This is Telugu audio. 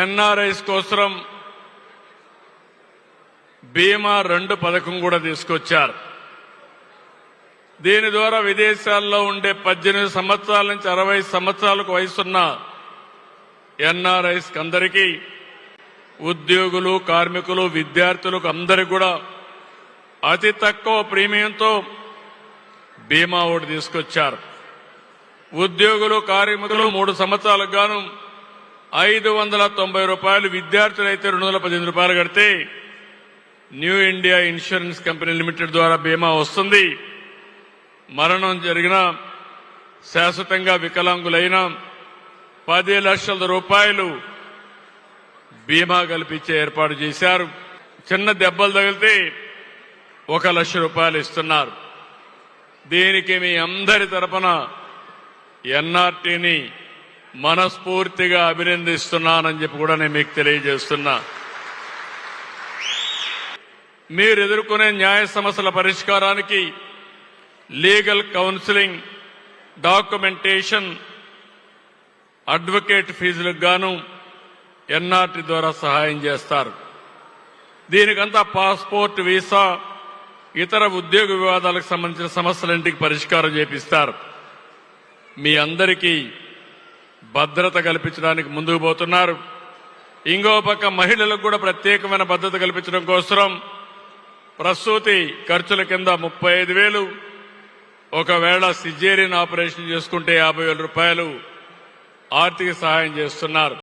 ఎన్ఆర్ఐస్ కోసం బీమా రెండు పథకం కూడా తీసుకొచ్చారు. దీని ద్వారా విదేశాల్లో ఉండే పద్దెనిమిది సంవత్సరాల నుంచి అరవై సంవత్సరాలకు వయసున్న ఎన్ఆర్ఐస్ అందరికీ ఉద్యోగులు కార్మికులు విద్యార్థులకు అందరికి కూడా అతి తక్కువ ప్రీమియంతో బీమా ఒకటి తీసుకొచ్చారు. ఉద్యోగులు కార్మికులు మూడు సంవత్సరాలకు గాను ఐదు వందల తొంభై రూపాయలు విద్యార్థులైతే రెండు వందల పదిహేను రూపాయలు కడితే new India insurance company limited ద్వారా బీమా వస్తుంది. మరణం జరిగిన శాశ్వతంగా వికలాంగులైన పది లక్షల రూపాయలు బీమా కల్పించే ఏర్పాటు చేశారు. చిన్న దెబ్బలు తగిలితే ఒక లక్ష రూపాయలు ఇస్తున్నారు. దీనికి మీ అందరి తరపున ఎన్ఆర్టీని మనస్ఫూర్తిగా అభినందిస్తున్నానని చెప్పి కూడా నేను మీకు తెలియజేస్తున్నా. మీరు ఎదుర్కొనే న్యాయ సమస్యల పరిష్కారానికి లీగల్ కౌన్సిలింగ్ డాక్యుమెంటేషన్ అడ్వకేట్ ఫీజులకు గాను ఎన్ఆర్టీ ద్వారా సహాయం చేస్తారు. దీనికంతా పాస్పోర్ట్ వీసా ఇతర ఉద్యోగ వివాదాలకు సంబంధించిన సమస్యలంటికి పరిష్కారం చేపిస్తారు. మీ అందరికీ భద్రత కల్పించడానికి ముందుకు పోతున్నారు. ఇంకో పక్క మహిళలకు కూడా ప్రత్యేకమైన భద్రత కల్పించడం కోసం ప్రసూతి ఖర్చుల కింద ముప్పై ఐదు వేలు. ఒకవేళ సిజేరియన్ ఆపరేషన్ చేసుకుంటే యాభై వేల రూపాయలు ఆర్థిక సహాయం చేస్తున్నారు.